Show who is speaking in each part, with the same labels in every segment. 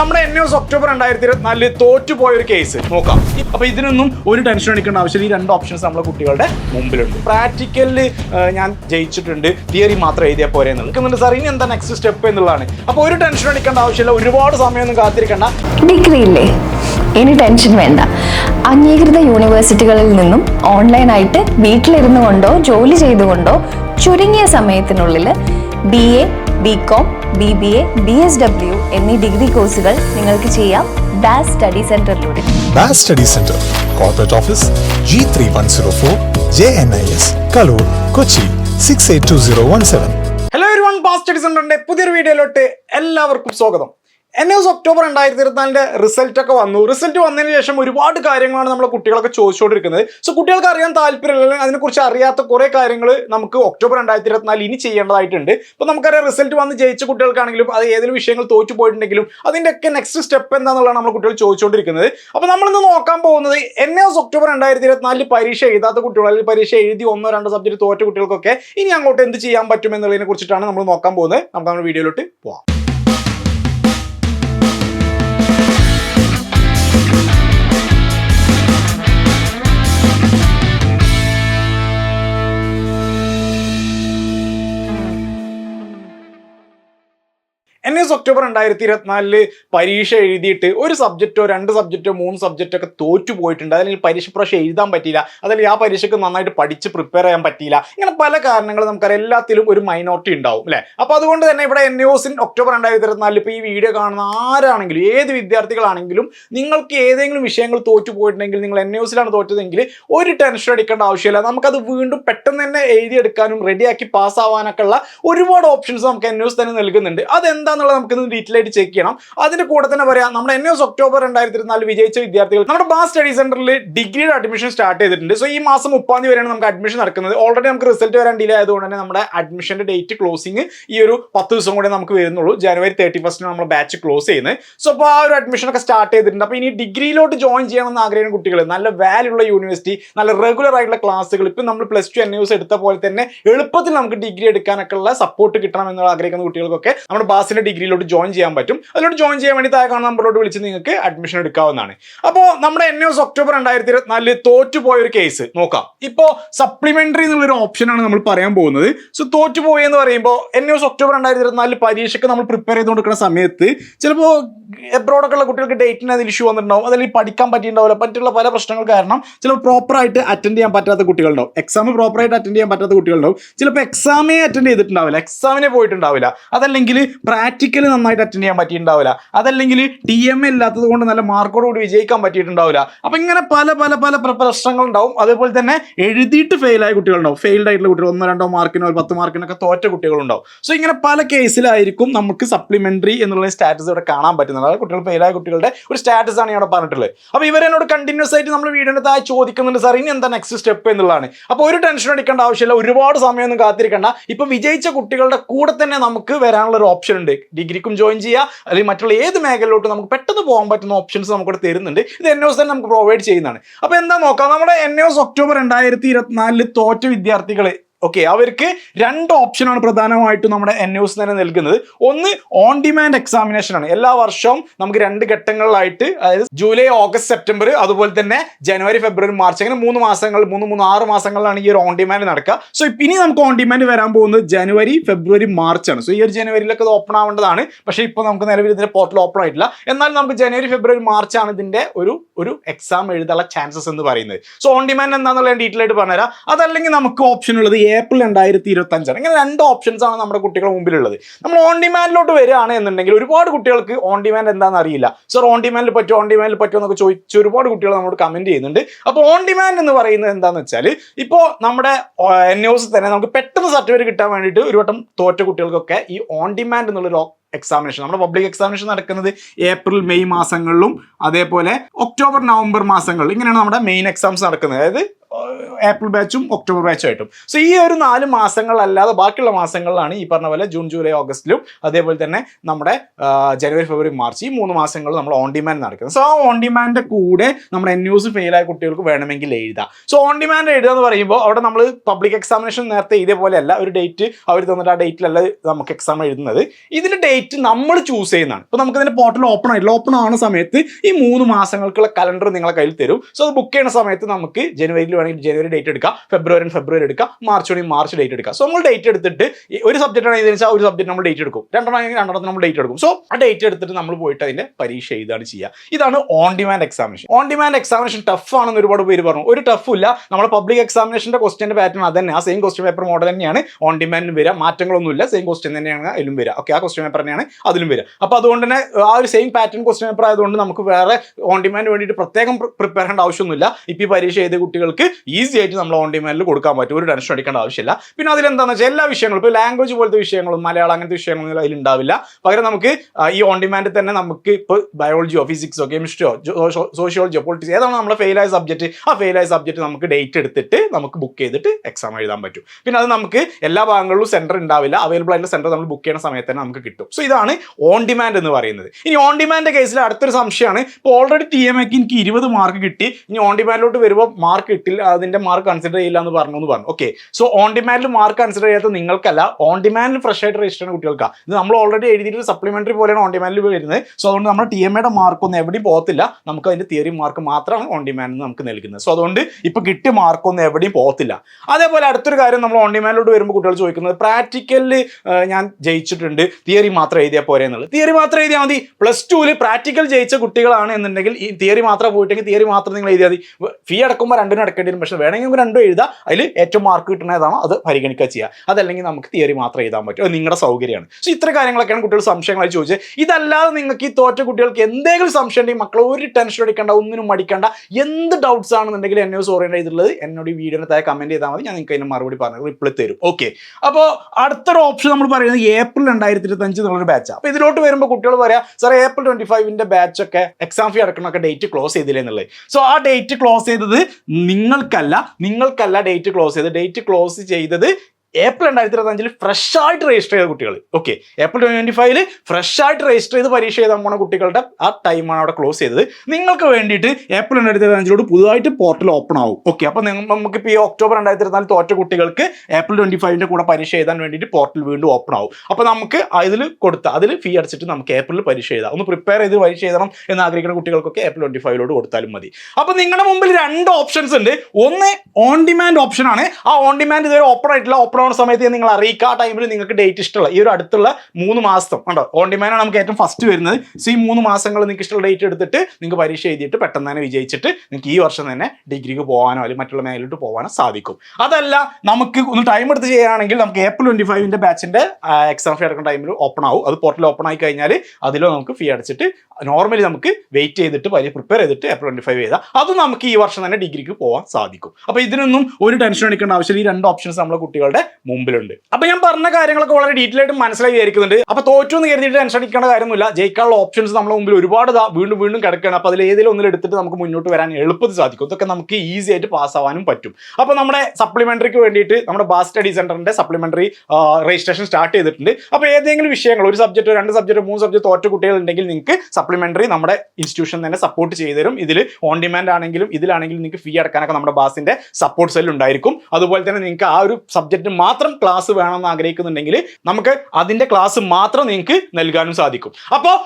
Speaker 1: നമ്മുടെ N S October രണ്ടായിരത്തി ഇരുപത്തിനാലിൽ തോറ്റുപോയ ഒരു കേസ് നോക്കാം അപ്പൊ ഇതിനൊന്നും ഒരു ടെൻഷൻ അടിക്കേണ്ട ആവശ്യമില്ല. ഈ രണ്ട് ഓപ്ഷൻസ് നമ്മളെ കുട്ടികളുടെ മുമ്പിലുണ്ട്. പ്രാക്ടിക്കലിൽ ഞാൻ ജയിച്ചിട്ടുണ്ട്. തിയറി മാത്രം എഴുതിയാൽ പോരെ എന്നുള്ളത് സാർ ഇനി എന്താ നെക്സ്റ്റ് സ്റ്റെപ്പ് എന്നുള്ളതാണ്. അപ്പോൾ ഒരു ടെൻഷൻ അടിക്കേണ്ട ആവശ്യമില്ല. ഒരുപാട് സമയമൊന്നും കാത്തിരിക്കേണ്ട.
Speaker 2: ഡിഗ്രി ഇല്ലേ ഇനി ടെൻഷൻ വേണ്ട. അംഗീകൃത യൂണിവേഴ്സിറ്റികളിൽ നിന്നും ഓൺലൈനായിട്ട് വീട്ടിലിരുന്നു കൊണ്ടോ ജോലി ചെയ്തുകൊണ്ടോ ചുരുങ്ങിയ സമയത്തിനുള്ളിൽ B A B com B B A B S W എന്നീ ഡിഗ്രി കോഴ്സുകൾ നിങ്ങൾക്ക് ചെയ്യാം. Baas study സെന്ററിലൂടെ
Speaker 3: Baas study centre corporate office G three one zero four J N I S Kaloor Kochi six eight two zero one seven
Speaker 1: hello everyone Baas study സെന്ററിന്റെ പുതിയൊരു വീഡിയോയിലോട്ട് എല്ലാവർക്കും സ്വാഗതം. N S October രണ്ടായിരത്തി ഇരുപത്തിനാലിന്റെ result ഒക്കെ വന്നു. Result വന്നതിന് ശേഷം ഒരുപാട് കാര്യങ്ങളാണ് നമ്മൾ കുട്ടികളൊക്കെ ചോദിച്ചുകൊണ്ടിരിക്കുന്നത്. സോ കുട്ടികൾക്ക് അറിയാൻ താല്പര്യമില്ല അതിനെക്കുറിച്ച് അറിയാത്ത കുറെ കാര്യങ്ങൾ നമുക്ക് ഒക്ടോബർ രണ്ടായിരത്തി ഇരുപത്തിനാല് ഇനി ചെയ്യേണ്ടതായിട്ടുണ്ട്. ഇപ്പൊ നമുക്കറിയാം റിസൾട്ട് വന്ന് ജയിച്ച കുട്ടികൾക്കാണെങ്കിലും അത് ഏതെങ്കിലും വിഷയങ്ങൾ തോറ്റു പോയിട്ടുണ്ടെങ്കിലും അതിന്റെയൊക്കെ നെക്സ്റ്റ് സ്റ്റെപ്പ് എന്താണെന്നുള്ളതാണ് നമ്മൾ കുട്ടികൾ ചോദിച്ചുകൊണ്ടിരിക്കുന്നത്. അപ്പൊ നമ്മളിന്ന് നോക്കാൻ പോകുന്നത് എൻ എസ് ഒക്ടോബർ രണ്ടായിരത്തി ഇരുപത്തിനാലിൽ പരീക്ഷ എഴുതാത്ത കുട്ടികൾ അല്ലെങ്കിൽ പരീക്ഷ എഴുതി ഒന്നോ രണ്ടോ സബ്ജക്റ്റ് തോറ്റ കുട്ടികൾക്കൊക്കെ ഇനി അങ്ങോട്ട് എന്ത് ചെയ്യാൻ പറ്റും എന്നുള്ളതിനെ കുറിച്ചിട്ടാണ് നമ്മൾ നോക്കാൻ പോകുന്നത്. നമുക്ക് നമ്മുടെ വീഡിയോയിലോട്ട് പോവാം. ഒക്ടോബർ രണ്ടായിരത്തി ഇരുപത്തിനാലിൽ പരീക്ഷ എഴുതിയിട്ട് ഒരു സബ്ജക്റ്റോ രണ്ട് സബ്ജക്റ്റോ മൂന്ന് സബ്ജക്റ്റോ ഒക്കെ തോറ്റു പോയിട്ടുണ്ട്. അല്ലെങ്കിൽ പരീക്ഷ പ്രാവശ്യം എഴുതാൻ പറ്റിയില്ല. അതല്ലെങ്കിൽ ആ പരീക്ഷയ്ക്ക് നന്നായിട്ട് പഠിച്ച് പ്രിപ്പയർ ചെയ്യാൻ പറ്റിയില്ല. ഇങ്ങനെ പല കാരണങ്ങൾ നമുക്കറിയാം. എല്ലാത്തിലും ഒരു മൈനോറിറ്റി ഉണ്ടാവും അല്ലേ? അപ്പോൾ അതുകൊണ്ട് തന്നെ ഇവിടെ എൻ എസിൻ ഒക്ടോബർ രണ്ടായിരത്തി ഇരുപത്തിനാലിൽ ഇപ്പോൾ ഈ വീഡിയോ കാണുന്ന ആരാണെങ്കിലും ഏത് വിദ്യാർത്ഥികളാണെങ്കിലും നിങ്ങൾക്ക് ഏതെങ്കിലും വിഷയങ്ങൾ തോറ്റു പോയിട്ടുണ്ടെങ്കിൽ നിങ്ങൾ എൻ എസിലാണ് തോറ്റതെങ്കിൽ ഒരു ടെൻഷൻ അടിക്കേണ്ട ആവശ്യമില്ല. നമുക്കത് വീണ്ടും പെട്ടെന്ന് തന്നെ എഴുതിയെടുക്കാനും റെഡിയാക്കി പാസ്സാവാനൊക്കെ ഉള്ള ഒരുപാട് ഓപ്ഷൻസ് നമുക്ക് എൻ എസ് തന്നെ നൽകുന്നുണ്ട്. അതെന്താന്നുള്ളത് നമുക്ക് ഇന്ന് ഡീറ്റെയിൽ ആയിട്ട് ചെക്ക് ചെയ്യണം. അതിന്റെ കൂടെ തന്നെ പറയാം നമ്മുടെ എൻ എസ് ഒക്ടോബർ രണ്ടായിരത്തി വിജയിച്ച വിദ്യാർത്ഥികൾ. നമ്മുടെ ബാസ് സ്റ്റഡി സെന്ററിൽ ഡിഗ്രിയുടെ അഡ്മിഷൻ സ്റ്റാർട്ട് ചെയ്തിട്ടുണ്ട്. സോ ഈ മാസം മുപ്പാം തീയതി വരെയാണ് നമുക്ക് അഡ്മിഷൻ നടക്കുന്നത്. ഓൾറെഡി നമുക്ക് റിസൾട്ട് വരാൻ ഡിലേ ആയതുകൊണ്ട് തന്നെ നമ്മുടെ അഡ്മിഷന്റെ ഡേറ്റ് ക്ലോസിംഗ് ഈ ഒരു പത്ത് ദിവസം കൂടെ നമുക്ക് വരുന്നുള്ളൂ. ജനുവരി തേർട്ടി ഫസ്റ്റിന് നമ്മൾ ബാച്ച് ക്ലോസ് ചെയ്യുന്നത്. സോ അപ്പോൾ ആ ഒരു അഡ്മിഷൻ ഒക്കെ സ്റ്റാർട്ട് ചെയ്തിട്ടുണ്ട്. അപ്പോൾ ഇനി ഡിഗ്രിയിലോട്ട് ജോയിൻ ചെയ്യണമെന്ന് ആഗ്രഹിക്കുന്ന കുട്ടികൾ നല്ല വാല്യൂ ഉള്ള യൂണിവേഴ്സിറ്റി നല്ല റെഗുലർ ആയിട്ടുള്ള ക്ലാസ്സുകൾ ഇപ്പം നമ്മൾ പ്ലസ് ടു എൻ യൂസ് എടുത്ത പോലെ തന്നെ എളുപ്പത്തിൽ നമുക്ക് ഡിഗ്രി എടുക്കാനൊക്കെ ഉള്ള സപ്പോർട്ട് കിട്ടണം എന്നുള്ള ആഗ്രഹിക്കുന്ന കുട്ടികൾക്കൊക്കെ നമ്മുടെ ബാസിന്റെ ഡിഗ്രിയിലോട്ട് ജോയിൻ ചെയ്യാൻ പറ്റും. അതിലോട്ട് ജോയിൻ ചെയ്യാൻ വേണ്ടി താഴെ കാണുന്ന നമ്പറിലോട്ട് വിളിച്ച് നിങ്ങൾക്ക് അഡ്മിഷൻ എടുക്കാവുന്നതാണ്. അപ്പോൾ നമ്മുടെ എൻ എസ് ഒക്ടോബർ രണ്ടായിരത്തി ഇരുപത്തിനാലിൽ തോറ്റുപോയ ഒരു കേസ് നോക്കാം. ഇപ്പോൾ സപ്ലിമെന്ററി എന്നുള്ളൊരു ഓപ്ഷനാണ് നമ്മൾ പറയാൻ പോകുന്നത്. സോ തോറ്റുപോയി എന്ന് പറയുമ്പോൾ എൻ എസ് ഒക്ടോബർ രണ്ടായിരത്തി ഇരുപത്തിനാലിൽ പരീക്ഷയ്ക്ക് നമ്മൾ പ്രിപ്പയർ ചെയ്തുകൊണ്ടിരിക്കുന്ന സമയത്ത് ചിലപ്പോൾ എബ്രോഡൊക്കെ ഉള്ള കുട്ടികൾക്ക് ഡേറ്റിന് അതിൽ ഇഷ്യൂ വന്നിട്ടുണ്ടാവും. അല്ലെങ്കിൽ പഠിക്കാൻ പറ്റിയിട്ടുണ്ടാവില്ല. മറ്റുള്ള പല പ്രശ്നങ്ങൾ കാരണം ചിലപ്പോൾ പ്രോപ്പറായിട്ട് അറ്റൻഡ് ചെയ്യാൻ പറ്റാത്ത കുട്ടികളുണ്ടാവും. എക്സാം പ്രോപ്പറായിട്ട് അറ്റൻഡ് ചെയ്യാൻ പറ്റാത്ത കുട്ടികളുണ്ടാവും. ചിലപ്പോൾ എക്സാമേ അറ്റൻഡ് ചെയ്തിട്ടുണ്ടാവില്ല. എക്സാമിനെ പോയിട്ടുണ്ടാവില്ല. അതല്ലെങ്കിൽ പ്രാക്ടിക്കൽ നന്നായിട്ട് അറ്റൻഡ് ചെയ്യാൻ പറ്റിയിട്ടുണ്ടാവില്ല. അതല്ലെങ്കിൽ ടി എം എ ഇല്ലാത്തത് കൊണ്ട് നല്ല മാർക്കോട് കൂടി വിജയിക്കാൻ പറ്റിയിട്ടുണ്ടാവില്ല. അപ്പം ഇങ്ങനെ പല പല പല പ്ര- പ്രശ്നങ്ങളുണ്ടാവും. അതേപോലെ തന്നെ എഴുതിയിട്ട് ഫെയിൽ ആയ കുട്ടികളുണ്ടാവും. ഫെയിൽഡ് ആയിട്ടുള്ള കുട്ടികൾ ഒന്നോ രണ്ടോ മാർക്കിനോ ഒരു പത്ത് മാർക്കിനൊക്കെ തോറ്റ കുട്ടികളുണ്ടാവും. സോ ഇങ്ങനെ പല കേസിലായിരിക്കും നമുക്ക് സപ്ലിമെന്ററി എന്നുള്ള സ്റ്റാറ്റസ് ഇവിടെ കാണാൻ പറ്റുന്നത്. അതായത് കുട്ടികൾ ഫെയിലായ കുട്ടികളുടെ ഒരു സ്റ്റാറ്റസ് ആണ് ഇവിടെ പറഞ്ഞിട്ടുള്ളത്. അപ്പോൾ ഇവരെന്നോട് കണ്ടിന്യൂസ് ആയിട്ട് നമ്മൾ വീടിന്റെ താഴെ ചോദിക്കുന്നുണ്ട് സാർ ഇനി എന്താ നെക്സ്റ്റ് സ്റ്റെപ്പ് എന്നുള്ളതാണ്? അപ്പോൾ ഒരു ടെൻഷൻ അടിക്കേണ്ട ആവശ്യമില്ല. ഒരുപാട് സമയമൊന്നും കാത്തിരിക്കേണ്ട. ഇപ്പൊ വിജയിച്ച കുട്ടികളുടെ കൂടെ തന്നെ നമുക്ക് വരാനുള്ള ഒരു ഓപ്ഷൻ ഉണ്ട്. ഡിഗ്രിക്കും ജോയിൻ ചെയ്യുക അല്ലെങ്കിൽ മറ്റുള്ള ഏത് മേഖലയിലോട്ട് നമുക്ക് പെട്ടെന്ന് പോകാൻ പറ്റുന്ന ഓപ്ഷൻസ് നമുക്ക് തരുന്നുണ്ട്. ഇത് എൻ എസ് തന്നെ നമുക്ക് പ്രൊവൈഡ് ചെയ്യുന്നതാണ്. അപ്പോൾ എന്താ നോക്കാം നമ്മുടെ എൻ എസ് ഒക്ടോബർ രണ്ടായിരത്തി ഇരുപത്തിനാലിൽ തോറ്റ വിദ്യാർത്ഥികൾ ഓക്കെ അവർക്ക് രണ്ട് ഓപ്ഷനാണ് പ്രധാനമായിട്ടും നമ്മുടെ എൻ ന്യൂസ് തന്നെ നൽകുന്നത്. ഒന്ന് ഓൺ ഡിമാൻഡ് എക്സാമിനേഷൻ ആണ്. എല്ലാ വർഷവും നമുക്ക് രണ്ട് ഘട്ടങ്ങളിലായിട്ട് അതായത് ജൂലൈ ഓഗസ്റ്റ് സെപ്റ്റംബർ അതുപോലെ തന്നെ ജനുവരി ഫെബ്രുവരി മാർച്ച് അങ്ങനെ മൂന്ന് മാസങ്ങൾ മൂന്ന് മൂന്ന് ആറ് മാസങ്ങളിലാണ് ഈ ഒരു ഓൺ ഡിമാൻഡ് നടക്കുക സോ ഇനി നമുക്ക് ഓൺ ഡിമാൻഡ് വരാൻ പോകുന്നത് ജനുവരി ഫെബ്രുവരി മാർച്ച് ആണ്. സോ ഈ ഒരു ജനുവരിയിലൊക്കെ അത് ഓപ്പൺ ആവേണ്ടതാണ്. പക്ഷേ ഇപ്പോൾ നമുക്ക് നിലവിൽ ഇതിന്റെ പോർട്ടൽ ഓപ്പൺ ആയിട്ടില്ല. എന്നാൽ നമുക്ക് ജനുവരി ഫെബ്രുവരി മാർച്ച് ആണ് ഇതിന്റെ ഒരു ഒരു എക്സാം എഴുതാനുള്ള ചാൻസസ് എന്ന് പറയുന്നത്. സോ ഓൺ ഡിമാൻഡ് എന്താണെന്നുള്ള ഡീറ്റെയിൽ ആയിട്ട് പറഞ്ഞുതരാം. അതല്ലെങ്കിൽ നമുക്ക് ഓപ്ഷൻ ഉള്ളത് ഏപ്രിൽ രണ്ടായിരത്തി ഇരുപത്തി അഞ്ചാണ് ഇങ്ങനെ രണ്ട് ഓപ്ഷൻസ് ആണ് നമ്മുടെ കുട്ടികളുടെ മുമ്പിലുള്ളത്. നമ്മൾ ഓൺ ഡിമാൻഡിലോട്ട് വരികയാണ് എന്നുണ്ടെങ്കിൽ ഒരുപാട് കുട്ടികൾക്ക് ഓൺ ഡിമാൻഡ് എന്താണെന്ന് അറിയില്ല. സർ ഓൺ ഡിമാൻഡിൽ പറ്റുമോ? ഓൺ ഡിമാൻഡിൽ പറ്റുമോ എന്നൊക്കെ ചോദിച്ച് ഒരുപാട് കുട്ടികൾ നമ്മളോട് കമന്റ് ചെയ്യുന്നുണ്ട്. അപ്പോൾ ഓൺ ഡിമാൻഡ് എന്ന് പറയുന്നത് എന്താണെന്ന് വെച്ചാൽ ഇപ്പോൾ നമ്മുടെ എൻ ന്യൂസ് തന്നെ നമുക്ക് പെട്ടെന്ന് സർട്ടിഫിക്കറ്റ് കിട്ടാൻ വേണ്ടിയിട്ട് ഒരു വട്ടം തോറ്റ കുട്ടികൾക്കൊക്കെ ഈ ഓൺ ഡിമാൻഡ് എന്നുള്ളൊരു എക്സാമിനേഷൻ നമ്മുടെ പബ്ലിക് എക്സാമിനേഷൻ നടക്കുന്നത് ഏപ്രിൽ മെയ് മാസങ്ങളിലും അതേപോലെ ഒക്ടോബർ നവംബർ മാസങ്ങളിലും ഇങ്ങനെയാണ് നമ്മുടെ മെയിൻ എക്സാംസ് നടക്കുന്നത്. അതായത് ഏപ്രിൽ ബാച്ചും ഒക്ടോബർ ബാച്ചും ആയിട്ടും. സോ ഈ ഒരു നാല് മാസങ്ങളല്ലാതെ ബാക്കിയുള്ള മാസങ്ങളിലാണ് ഈ പറഞ്ഞ പോലെ ജൂൺ ജൂലൈ ഓഗസ്റ്റിലും അതേപോലെ തന്നെ നമ്മുടെ ജനുവരി ഫെബ്രുവരി മാർച്ച് ഈ മൂന്ന് മാസങ്ങൾ നമ്മൾ ഓൺ ഡിമാൻഡ് നടക്കുന്നത് സോ ഓൺ ഡിമാൻഡിന്റെ കൂടെ നമ്മുടെ എൻ യൂസ് ഫെയിലായ കുട്ടികൾക്ക് വേണമെങ്കിൽ എഴുതാം. സോ ഓൺ ഡിമാൻഡ് എഴുതുക എന്ന് പറയുമ്പോൾ അവിടെ നമ്മൾ പബ്ലിക് എക്സാമിനേഷൻ നേരത്തെ ഇതേപോലെയല്ല പോലെയല്ല ഒരു ഡേറ്റ് അവർ തന്നിട്ട് ആ ഡേറ്റിലല്ല നമുക്ക് എക്സാം എഴുതുന്നത്. ഇതിന്റെ ഡേറ്റ് നമ്മൾ ചൂസ് ചെയ്യുന്നതാണ്. ഇപ്പോൾ നമുക്ക് ഇതിന്റെ പോർട്ടൽ ഓപ്പൺ ആയിട്ടില്ല. ഓപ്പൺ ആവുന്ന സമയത്ത് ഈ മൂന്ന് മാസങ്ങൾക്കുള്ള കലണ്ടർ നിങ്ങളെ കയ്യിൽ തരും. സോ അത് ബുക്ക് ചെയ്യുന്ന സമയത്ത് നമുക്ക് ജനുവരിയിൽ വേണമെങ്കിൽ ജനുവരി ഡേറ്റ് എടുക്കുക ഫെബ്രുവരി ഫെബ്രുവരി എടുക്കുക മാർച്ച് വേണമെങ്കിൽ മാർച്ച് ഡേറ്റ് എടുക്കുക സോ നമ്മൾ ഡേറ്റ് എടുത്തിട്ട് ഒരു സബ്ജക്റ്റ് ആണെങ്കിൽ വെച്ചാൽ ഒരു സബ്ജക്റ്റ് നമ്മൾ ഡേറ്റ് എടുക്കും. രണ്ടെണ്ണം ആണെങ്കിൽ രണ്ടെണ്ണത്തിന് നമ്മൾ ഡേറ്റ് എടുക്കും. സോ ആ ഡേറ്റ് എടുത്തിട്ട് നമ്മൾ പോയിട്ട് അതിന്റെ പരീക്ഷ എഴുതാണ് ചെയ്യുക. ഇതാണ് on demand examination on demand examination tough ആണെന്ന് ഒരുപാട് പേര് പറഞ്ഞു. ഒരു ടഫ് ഇല്ല. നമ്മുടെ പബ്ലിക് എക്സാമിനേഷന്റെ ക്വസ്റ്റിന്റെ പാറ്റേൺ അത് തന്നെ ആ സെയിം ക്വസ്റ്റ്യൻ പേപ്പർ മോഡൽ തന്നെയാണ് ഓൺ ഡിമാൻഡിന് വരിക. മാറ്റങ്ങളൊന്നുമില്ല സെയിം ക്വസ്റ്റ്യൻ തന്നെയാണ് അതിലും വരിക. ഓക്കെ ആ ക്വസ്റ്റ്യൻ പേപ്പർ തന്നെയാണ് അതിലും വരിക. അപ്പോൾ അതുകൊണ്ട് തന്നെ ആ ഒരു സെയിം പാറ്റേൺ ക്വസ്റ്റ്യൻ പേപ്പർ ആയതുകൊണ്ട് നമുക്ക് വേറെ ഓൺ ഡിമാൻഡ് വേണ്ടിയിട്ട് പ്രത്യേകം പ്രിപ്പയർ ചെയ്യേണ്ട ആവശ്യമൊന്നുമില്ല. ഇപ്പോൾ ഈ പരീക്ഷ ചെയ്ത കുട്ടികൾക്ക് ഈസി ആയിട്ട് നമ്മൾ ഓൺ ഡിമാൻഡിൽ കൊടുക്കാൻ പറ്റും. ഒരു ടെൻഷൻ അടിക്കേണ്ട ആവശ്യമില്ല. പിന്നെ അതിലെന്താണെന്ന് വെച്ചാൽ എല്ലാ വിഷയങ്ങളും ഇപ്പോൾ ലാംഗ്വേജ് പോലത്തെ വിഷയങ്ങളും മലയാളം അങ്ങനത്തെ വിഷയങ്ങളൊന്നും അതിലുണ്ടാവില്ല പകരം നമുക്ക് ഈ ഓൺ ഡിമാൻഡിൽ തന്നെ നമുക്ക് ഇപ്പോൾ ബയോളജിയോ ഫിസിക്സോ കെമിസ്ട്രിയോ സോഷ്യോളജിയോ പൊളിറ്റിക്സ് ഏതാണ് നമ്മളെ ഫെയിലായ സബ്ജക്റ്റ് ആ ഫെയിലായ സബ്ജക്റ്റ് നമുക്ക് ഡേറ്റ് എടുത്തിട്ട് നമുക്ക് ബുക്ക് ചെയ്തിട്ട് എക്സാം എഴുതാൻ പറ്റും. പിന്നെ അത് നമുക്ക് എല്ലാ ഭാഗങ്ങളിലും സെന്റർ ഉണ്ടാവില്ല അവൈലബിൾ ആയിട്ടുള്ള സെന്റർ നമ്മൾ ബുക്ക് ചെയ്യുന്ന സമയത്ത് തന്നെ നമുക്ക് കിട്ടും. സോ ഇതാണ് ഓൺ ഡിമാൻഡ് എന്ന് പറയുന്നത്. ഇനി ഓൺ ഡിമാൻഡ് കേസിൽ അടുത്തൊരു സംശയമാണ് ഇപ്പോൾ ഓൾറെഡി ടി എം എക്ക് എനിക്ക് ഇരുപത് മാർക്ക് കിട്ടി. ഇനി ഓൺ ഡിമാൻഡിലോട്ട് വരുമ്പോൾ മാർക്ക് കിട്ടില്ല അതിന്റെ മാർക്ക് കൺസിഡർ ചെയ്യില്ല എന്ന് പറഞ്ഞു എന്ന് പറഞ്ഞു. ഓക്കെ സോ ഓൺ ഡിമാൻഡിൽ മാർക്ക് കൺസിഡർ ചെയ്യാത്ത നിങ്ങൾക്കല്ല ഓൺ ഡിമാൻഡിൽ ഫ്രഷ് ആയിട്ട് രജിസ്റ്റർ ചെയ്യുന്ന കുട്ടികൾക്കാണ് ഇത് നമ്മൾ ഓൾറെഡി എഴുതിയിട്ട് സപ്ലിമെന്ററി പോലെയാണ് ഓൺ ഡിമാൻഡിൽ വരുന്നത്. സോ അതുകൊണ്ട് നമ്മുടെ ടി മാർക്ക് ഒന്നും എവിടെയും പോകത്തില്ല. നമുക്ക് അതിന്റെ തിയറി മാർക്ക് മാത്രമാണ് ഓൺ ഡിമാൻഡ് നമുക്ക് നൽകുന്നത്. സോ അതുകൊണ്ട് ഇപ്പൊ കിട്ടിയ മാർക്കൊന്നും എവിടെയും പോകത്തില്ല. അതേപോലെ അടുത്തൊരു കാര്യം നമ്മൾ ഓൺ ഡിമാൻഡിലോട്ട് വരുമ്പോൾ കുട്ടികൾ ചോദിക്കുന്നത് പ്രാക്ടിക്കലിൽ ഞാൻ ജയിച്ചിട്ടുണ്ട്. തിയറി മാത്രം എഴുതിയാൽ പോരെ എന്നുള്ളത്. തിയറി മാത്രം എഴുതിയാൽ മതി. പ്ലസ് ടുവിൽ പ്രാക്ടിക്കൽ ജയിച്ച കുട്ടികളാണ് എന്നുണ്ടെങ്കിൽ ഈ തിയറി മാത്രം പോയിട്ടെങ്കിൽ തിയറി മാത്രം നിങ്ങൾ എഴുതിയാൽ മതി. ഫീ അടക്കുമ്പോൾ രണ്ടിനും അടക്കേണ്ടി വരും പക്ഷേ വേണമെങ്കിൽ രണ്ടും എഴുതാം. അതിൽ ഏറ്റവും മാർക്ക് കിട്ടുന്ന ഏതാണോ അത് പരിഗണിക്കുക ചെയ്യുക അതല്ലെങ്കിൽ നമുക്ക് തിയറി മാത്രം എഴുതാൻ പറ്റും. അത് നിങ്ങളുടെ സൗകര്യമാണ്. സോ ഇത്ര കാര്യങ്ങളൊക്കെയാണ് കുട്ടികൾ സംശയങ്ങളായി ചോദിച്ചത്. ഇതല്ലാതെ നിങ്ങൾക്ക് ഈ തോറ്റ കുട്ടികൾക്ക് എന്തെങ്കിലും സംശയം ഉണ്ടെങ്കിൽ മക്കൾ ഒരു ടെൻഷൻ അടിക്കേണ്ട ഒന്നിനും മടിക്കേണ്ട എന്ത് ഡൗട്ട്സ് ആണെന്നുണ്ടെങ്കിൽ എന്നെ സോറിയന്റ് ചെയ്തിട്ടുള്ളത് എന്നോട് ഈ വീഡിയോനെ താഴെ കമന്റ് ചെയ്താൽ മതി. ഞാൻ നിങ്ങൾക്ക് അതിന് മറുപടി പറഞ്ഞു റിപ്ലൈ തരും. ഓക്കെ അപ്പോൾ അടുത്തൊരു ഓപ്ഷൻ നമ്മൾ പറയുന്നത് ഏപ്രിൽ രണ്ടായിരത്തി ഇരുപത്തഞ്ച് എന്നുള്ളൊരു ബാച്ചാണ് അപ്പോൾ ഇതിലോട്ട് വരുമ്പോൾ കുട്ടികൾ പറയാം സർ ഏപ്രിൽ ട്വന്റി ഫൈവിന്റെ ബാച്ചൊക്കെ എക്സാം ഫീ അടക്കണമൊക്കെ ഡേറ്റ് ക്ലോസ് ചെയ്തില്ലേ എന്നുള്ളത്? സോ ആ ഡേറ്റ് ക്ലോസ് ചെയ്തത് നിങ്ങൾക്കല്ല നിങ്ങൾക്കല്ല ഡേറ്റ് ക്ലോസ് ചെയ്തത്. ഡേറ്റ് ക്ലോസ് ചെയ്തത് ഏപ്രിൽ രണ്ടായിരത്തി ഇരുപത്തഞ്ചിൽ ഫ്രഷ് ആയിട്ട് രജിസ്റ്റർ ചെയ്ത കുട്ടികൾ ഓക്കെ ഏപ്രിൽ ട്വന്റി ഫൈവിൽ ഫ്രഷ് ആയിട്ട് രജിസ്റ്റർ ചെയ്ത് പരീക്ഷ എഴുതാൻ പോണ കുട്ടികളുടെ ആ ടൈമാണ് അവിടെ ക്ലോസ് ചെയ്തത്. നിങ്ങൾക്ക് വേണ്ടിയിട്ട് ഏപ്രിൽ രണ്ടായിരത്തി ഇരുപത്തഞ്ചിലോട്ട് പുതുതായിട്ട് പോർട്ടൽ ഓപ്പൺ ആവും. ഓക്കെ അപ്പോൾ നമുക്ക് ഈ ഒക്ടോബർ രണ്ടായിരത്തി ഇരുപത്തിനാല് തോറ്റ കുട്ടികൾക്ക് ഏപ്രിൽ ട്വന്റി ഫൈവിന്റെ കൂടെ പരീക്ഷ എഴുതാൻ വേണ്ടിയിട്ട് പോർട്ടൽ വീണ്ടും ഓപ്പൺ ആവും. അപ്പോൾ നമുക്ക് അതിൽ കൊടുത്ത അതിൽ ഫീ അടച്ചിട്ട് നമുക്ക് ഏപ്രിൽ പരീക്ഷ എഴുതാം. ഒന്ന് പ്രിപ്പയർ ചെയ്ത് പരീക്ഷ എഴുതണം എന്ന് ആഗ്രഹിക്കുന്ന കുട്ടികൾക്കൊക്കെ ഏപ്രിൽ ട്വന്റി ഫൈവിലോട് കൊടുത്താലും മതി. അപ്പോൾ നിങ്ങളുടെ മുമ്പിൽ രണ്ട് ഓപ്ഷൻസ് ഉണ്ട്. ഒന്ന് ഓൺ ഡിമാൻഡ് ഓപ്ഷൻ ആണ്. ആ ഓൺ ഡിമാൻഡ് ഇതുവരെ ഓപ്പൺ ആയിട്ടില്ല. ഓപ്പൺ ആവുന്ന സമയത്ത് നിങ്ങൾ അറിയിക്കുക ആ ടൈമിൽ നിങ്ങൾക്ക് ഡേറ്റ് ഇഷ്ടമുള്ള ഈ ഒരു അടുത്തുള്ള മൂന്ന് മാസം ഉണ്ടോ ഓൺ ഡിമാൻഡ് ആണ് നമുക്ക് ഏറ്റവും ഫസ്റ്റ് വരുന്നത്. സോ ഈ മൂന്ന് മാസങ്ങൾ നിങ്ങൾക്ക് ഇഷ്ടമുള്ള ഡേറ്റ് എടുത്തിട്ട് നിങ്ങൾക്ക് പരീക്ഷ എഴുതിയിട്ട് പെട്ടെന്ന് തന്നെ വിജയിച്ചിട്ട് നിങ്ങൾക്ക് ഈ വർഷം തന്നെ ഡിഗ്രിക്ക് പോകാനോ അല്ലെങ്കിൽ മറ്റുള്ള മേഖലയിലോട്ട് പോകാനോ സാധിക്കും. അതല്ല നമുക്ക് ഒന്ന് ടൈം എടുത്ത് ചെയ്യുകയാണെങ്കിൽ നമുക്ക് ഏപ്രിൽ ട്വന്റി ഫൈവിന്റെ ബാച്ചിന്റെ എക്സാം ഫീ അടക്കുന്ന ടൈമിൽ ഓപ്പൺ ആവും. അത് പോർട്ടൽ ഓപ്പൺ ആയി കഴിഞ്ഞാൽ അതിലോ നമുക്ക് ഫീ അടച്ചിട്ട് നോർമലി നമുക്ക് വെയിറ്റ് ചെയ്തിട്ട് വലിയ പ്രിപ്പയർ ചെയ്തിട്ട് ഏപ്രിൽ ട്വന്റി ഫൈവ് ചെയ്താൽ അത് നമുക്ക് ഈ വർഷം തന്നെ ഡിഗ്രിക്ക് പോകാൻ സാധിക്കും. അപ്പോൾ ഇതിനൊന്നും ഒരു ടെൻഷൻ എടുക്കേണ്ട ആവശ്യമില്ല. ഈ രണ്ട് ഓപ്ഷൻസ് നമ്മുടെ കുട്ടികളുടെ മുമ്പിലുണ്ട്. അപ്പൊ ഞാൻ പറഞ്ഞ കാര്യങ്ങളൊക്കെ വളരെ ഡീറ്റെയിൽ ആയിട്ട് മനസ്സിലായി വിചാരിക്കുന്നുണ്ട്. അപ്പോൾ തോറ്റു എന്ന് കരുതിയിട്ട് ടെൻഷൻ അടിക്കേണ്ട കാര്യമൊന്നുമില്ല. ജയിക്കാനുള്ള ഓപ്ഷൻസ് നമ്മുടെ മുമ്പിൽ ഒരുപാട് വീണ്ടും വീണ്ടും കിടക്കുകയാണ്. അപ്പൊ അതിൽ ഏതെങ്കിലും ഒന്നിൽ എടുത്തിട്ട് നമുക്ക് മുന്നോട്ട് വരാൻ എളുപ്പത്തിൽ സാധിക്കും. ഇതൊക്കെ നമുക്ക് ഈസി ആയിട്ട് പാസ് ആവാനും പറ്റും. അപ്പൊ നമ്മുടെ സപ്ലിമെന്ററിക്ക് വേണ്ടിയിട്ട് നമ്മുടെ ബാസ് സ്റ്റഡി സെന്ററിന്റെ സപ്ലിമെന്ററി രജിസ്ട്രേഷൻ സ്റ്റാർട്ട് ചെയ്തിട്ടുണ്ട്. അപ്പൊ ഏതെങ്കിലും വിഷയങ്ങൾ ഒരു സബ്ജക്റ്റ് രണ്ട് സബ്ജക്റ്റ് മൂന്ന് സബ്ജക്റ്റ് തോറ്റ കുട്ടികൾ ഉണ്ടെങ്കിൽ നിങ്ങൾക്ക് സപ്ലിമെന്ററി നമ്മുടെ ഇൻസ്റ്റിറ്റ്യൂഷൻ തന്നെ സപ്പോർട്ട് ചെയ്തു തരും. ഇതിൽ ഓൺ ഡിമാൻഡ് ആണെങ്കിലും ഇതിലാണെങ്കിലും നിങ്ങൾക്ക് ഫീ അടക്കാനൊക്കെ നമ്മുടെ ബാസിന്റെ സപ്പോർട്ട് സെൽ ഉണ്ടായിരിക്കും. അതുപോലെ തന്നെ നിങ്ങൾക്ക് ആ ഒരു സബ്ജക്റ്റ് മാത്രം ക്ലാസ് വേണമെന്ന് ആഗ്രഹിക്കുന്നുണ്ടെങ്കിൽ നമുക്ക് അതിന്റെ ക്ലാസ് മാത്രം നിങ്ങൾക്ക് നൽകാനും സാധിക്കും. അപ്പോൾ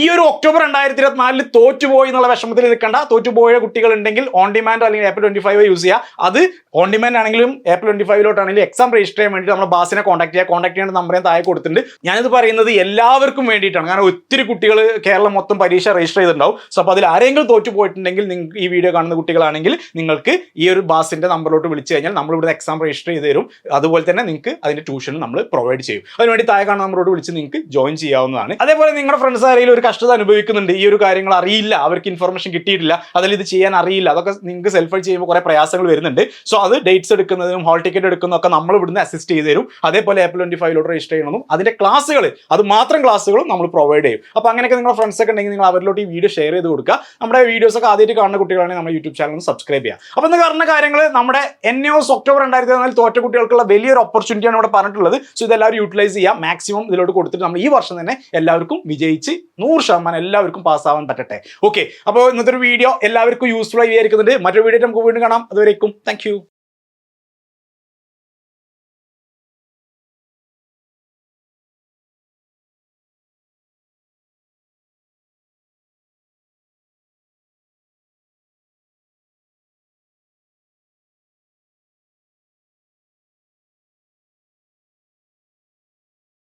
Speaker 1: ഈ ഒരു ഒക്ടോബർ രണ്ടായിരത്തി ഇരുപത്തിനാലിൽ തോറ്റുപോയി എന്നുള്ള വിഷമത്തിൽ നിൽക്കേണ്ട തോറ്റുപോയ കുട്ടികൾ ഉണ്ടെങ്കിൽ ഓൺ ഡിമാൻഡ് അല്ലെങ്കിൽ ഏപ്രിൽ ട്വന്റി ഫൈവ് യൂസ് ചെയ്യുക അത് ഓൺ ഡിമാൻഡ് ആണെങ്കിലും ഏപ്രിൽ ട്വന്റി ഫൈവിലോട്ടാണെങ്കിലും എക്സാം രജിസ്റ്റർ ചെയ്യാൻ വേണ്ടി നമ്മൾ ബാസിനെ കോൺടാക്ട് ചെയ്യുക കോൺടാക്ട് ചെയ്യേണ്ട നമ്പറേയും താഴെ കൊടുത്തിട്ടുണ്ട്. ഞാനിത് പറയുന്നത് എല്ലാവർക്കും വേണ്ടിയിട്ടാണ്. കാരണം ഒത്തിരി കുട്ടികൾ കേരളം മൊത്തം പരീക്ഷ രജിസ്റ്റർ ചെയ്തിട്ടുണ്ടാവും. സോ അപ്പോൾ അതിൽ ആരെങ്കിലും തോറ്റുപോയിട്ടുണ്ടെങ്കിൽ നിങ്ങൾക്ക് ഈ വീഡിയോ കാണുന്ന കുട്ടികളാണെങ്കിൽ നിങ്ങൾക്ക് ഈ ഒരു ബാസിന്റെ നമ്പറിലോട്ട് വിളിച്ചു കഴിഞ്ഞാൽ നമ്മൾ ഇവിടെ എക്സാം രജിസ്റ്റർ ചെയ്ത് തരും. അതുപോലെ തന്നെ നിങ്ങൾക്ക് അതിന്റെ ട്യൂഷൻ നമ്മൾ പ്രൊവൈഡ് ചെയ്യും. അതിനുവേണ്ടി താഴെ കാണുന്ന നമ്പറോട് വിളിച്ച് നിങ്ങൾക്ക് ജോയിൻ ചെയ്യാവുന്നതാണ്. അതേപോലെ നിങ്ങളുടെ ഫ്രണ്ട്സ് ആരെങ്കിലും ഒരു ഒരു കഷ്ടത അനുഭവിക്കുന്നുണ്ട്. ഈ ഒരു കാര്യങ്ങൾ അറിയില്ല. അവർക്ക് ഇൻഫർമേഷൻ കിട്ടിയിട്ടില്ല. അതിൽ ഇത് ചെയ്യാൻ അറിയില്ല. അതൊക്കെ നിങ്ങൾക്ക് സെൽഫ് ചെയ്യുമ്പോൾ കുറേ പ്രയാസങ്ങൾ വരുന്നുണ്ട്. സോ അത് ഡേറ്റ്സ് എടുക്കുന്നതും ഹോൾ ടിക്കറ്റ് എടുക്കുന്നതൊക്കെ നമ്മൾ ഇവിടുന്ന് അസിസ്റ്റ് ചെയ്ത് തരും. അതേപോലെ ഏപ്രിൽ ട്വന്റി ഫൈവിലോട്ട് രജിസ്റ്റർ ചെയ്യണമെന്നും അതിന്റെ ക്ലാസ്സുകൾ അത് മാത്രം ക്ലാസ്സുകളും നമ്മൾ പ്രൊവൈഡ് ചെയ്യും. അപ്പോൾ അങ്ങനെയൊക്കെ നിങ്ങളുടെ ഫ്രണ്ട്സ് ഒക്കെ ഉണ്ടെങ്കിൽ നിങ്ങൾ അവരിലോട്ട് ഈ വീഡിയോ ഷെയർ ചെയ്ത് കൊടുക്കുക. നമ്മുടെ വീഡിയോസ് ഒക്കെ ആദ്യമായിട്ട് കാണുന്ന കുട്ടികളാണെങ്കിൽ നമ്മുടെ യൂട്യൂബ് ചാനൽ സബ്സ്ക്രൈബ് ചെയ്യുക. അപ്പോൾ ഇന്ന് പറഞ്ഞ കാര്യങ്ങൾ നമ്മുടെ എൻ എസ് ഒക്ടോബർ രണ്ടായിരത്തി പതിനാല് തോറ്റ കുട്ടികൾക്കുള്ള വലിയൊരു ഓപ്പർച്യൂണിറ്റിയാണ് ഇവിടെ പറഞ്ഞിട്ടുള്ളത്. സോ ഇതെല്ലാവരും യൂട്ടിലൈസ് ചെയ്യുക. മാക്സിമം ഇതിലോട്ട് കൊടുത്തിട്ട് നമ്മൾ ഈ വർഷം തന്നെ എല്ലാവർക്കും വിജയിച്ച് നൂറ് ശതമാനം എല്ലാവർക്കും പാസ്സാവാൻ പറ്റട്ടെ. ഓക്കെ അപ്പോൾ ഇന്നത്തെ ഒരു വീഡിയോ എല്ലാവർക്കും യൂസ്ഫുൾ ആയി വിചാരിക്കുന്നുണ്ട്. മറ്റൊരു വീഡിയോ നമുക്ക് വീണ്ടും കാണാം. അതുവരേക്കും താങ്ക്